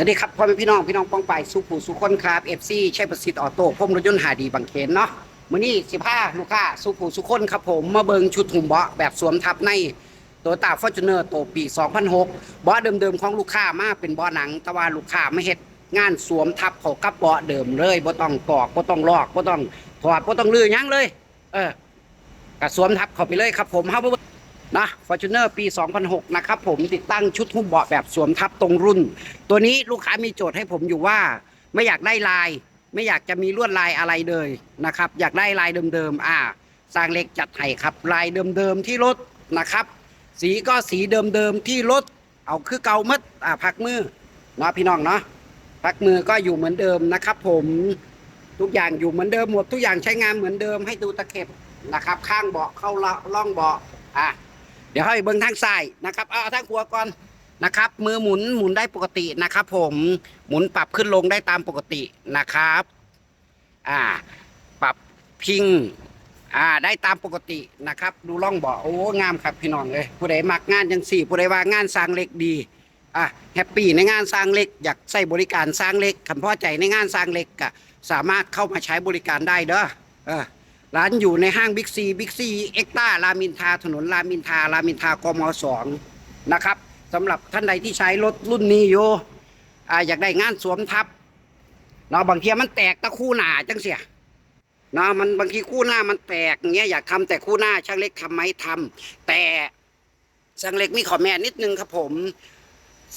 วัสดีครับพ่อแม่พี่น้องพี่น้องป้องไปสุขูสุขคนครับเอฟซีใช้ประสิทธิ์ออโต้พมรถยนต์หาดีบางเขนเนาะมื้อนี้สิผ้าลูกค้าสุขูสุขคนครับผมมาเบิงชุดหุ่มเบาะแบบสวมทับในโตโยต้าฟอร์จูเนอร์โตปี 2006เบาะเดิมๆของลูกค้ามาเป็นเบาะหนัง แต่ว่าลูกค้าไม่เฮ็ดงานสวมทับเขากับเบาะเดิมเลยบ่ต้องกอกบ่ต้องลอกบ่ต้องถอดบ่ต้องลื้อหยังเลย เออก็สวมทับเข้าไปเลยครับผมเฮาบ่ นะ Fortuner ปี 2006 นะครับผมติดตั้งชุดหุ้มเบาะแบบสวมทับตรงรุ่น ตัวนี้ลูกค้ามีโจทย์ให้ผมอยู่ว่า ไม่อยากได้ลาย ไม่อยากจะมีลวดลายอะไรเลยนะครับ อยากได้ลายเดิมๆอ่าสร้างเล็กจัดให้ครับ ลายเดิมๆที่รถนะครับ สีก็สีเดิมๆที่รถเอาคือเก่ามัดอ่าพักมือเนาะพี่น้องเนาะพักมือก็อยู่เหมือนเดิมนะครับ ผมทุกอย่างอยู่เหมือนเดิมหมดทุกอย่างใช้งานเหมือนเดิมให้ดูตะเข็บนะครับ ข้างเบาะเข้าล่องเบาะอะ เดี๋ยวให้เบิ้งทางซ้ายนะครับ เอาทางขวาก่อนนะครับ มือหมุนหมุนได้ปกตินะครับ ผมหมุนปรับขึ้นลงได้ตามปกตินะครับอ่าปรับพิงอ่าได้ตามปกตินะครับ ดูร่องเบาะโอ้งามครับพี่น้องเลยผู้ใดมักงานจังสี่ ผู้ใดว่างานสร้างเล็กดีอะแฮปปี้ในงานสร้างเล็ก อยากใช้บริการสร้างเล็กขันพอใจในงานสร้างเล็กก็สามารถเข้ามาใช้บริการได้เด้อเออ ร้านอยู่ในห้างบิ๊กซีบิ๊กซีเอ็กต้ารามินทาถนนรามินทารามินทากมสองนะครับสำหรับท่านใดที่ใช้รถรุ่นนี้อยู่อยากได้งานสวมทับเนาะบางทีมันแตกตะคู่หนาจังเสียเนาะมันบางทีคู่หน้ามันแตกอย่างเงี้ยอยากทำแต่คู่หน้าช่างเล็กทำไหมทำแต่ช่างเล็กมีขอแม่นิดนึงครับผม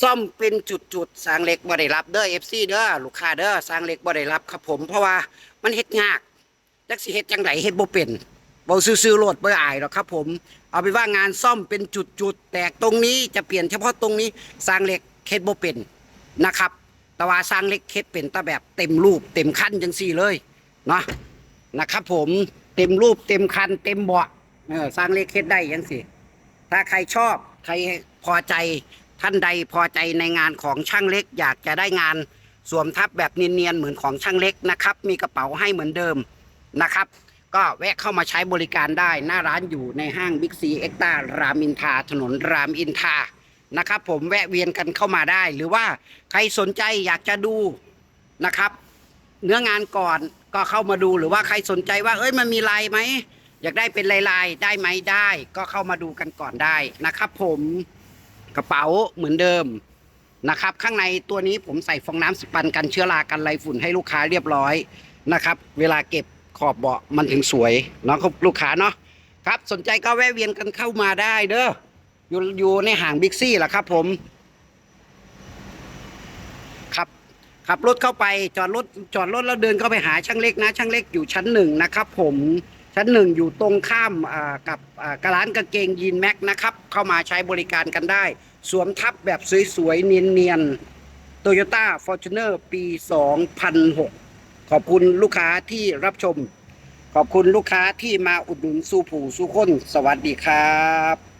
ซ่อมเป็นจุดๆสร้างเล็กบ่ได้รับเด้อเอฟซีเด้อลูกค้าเด้อสร้างเล็กบ่ได้รับครับผมเพราะว่ามันเฮ็ดยาก จักสิเฮ็ดจังไดเฮ็ดบ่เป็นบ่ซื่อๆโลดบ่อายหรอกครับ ผม เอาไปว่างานซ่อมเป็นจุดๆแตกตรงนี้จะเปลี่ยนเฉพาะตรงนี้สร้างเหล็กเฮ็ดบ่เป็นนะครับแต่ว่าสร้างเหล็กเฮ็ดเป็นต่แบบเต็มรูป เต็มคันจังซี่เลยเนาะนะครับ ผมเต็มรูปเต็มคัน เต็มเบาะเออสร้างเหล็กเฮ็ดได้จังซี่ถ้าใครชอบ ใครพอใจท่านใดพอใจในงานของช่างเล็ก อยากจะได้งานสวมทับแบบเนียนๆเหมือนของช่างเล็กนะครับ มีกระเป๋าให้เหมือนเดิม นะครับ ก็แวะเข้ามาใช้บริการได้หน้าร้านอยู่ในห้างบิ๊กซีเอ็กตารามอินทาถนนรามอินทานะครับ ผมแวะเวียนกันเข้ามาได้ หรือว่าใครสนใจอยากจะดูนะครับ เนื้องานก่อนก็เข้ามาดูหรือว่าใครสนใจว่า เอ้ยมันมีลายไหมอยากได้เป็นลายลายๆได้ไหมได้ ก็เข้ามาดูกันก่อนได้นะครับ ผมกระเป๋าเหมือนเดิมนะครับ ข้างในตัวนี้ผมใส่ฟองน้ำสปันกันเชื้อรากันไรฝุ่นให้ลูกค้าเรียบร้อยนะครับ เวลาเก็บ ขอบเบาะมันถึงสวยเนาะครับลูกค้าเนาะครับสนใจก็แวะเวียนกันเข้ามาได้เด้ออยู่อยู่ในห้างบิ๊กซี่แหละครับผมขับขับรถเข้าไปจอดรถจอดรถแล้วเดินเข้าไปหาช่างเล็กนะ ช่างเล็กอยู่ชั้นหนึ่งนะครับ ผมชั้นหนึ่งอยู่ตรงข้ามกับอ่ากร้านกางเกงยีนแม็กนะครับ เข้ามาใช้บริการกันได้ สวมทับแบบสวยๆ เนียนๆโตโยต้าฟอร์จูเนอร์ปี 2006 ขอบคุณลูกค้าที่รับชม ขอบคุณลูกค้าที่มาอุดหนุนสู้ผู้สู้คน สวัสดีครับ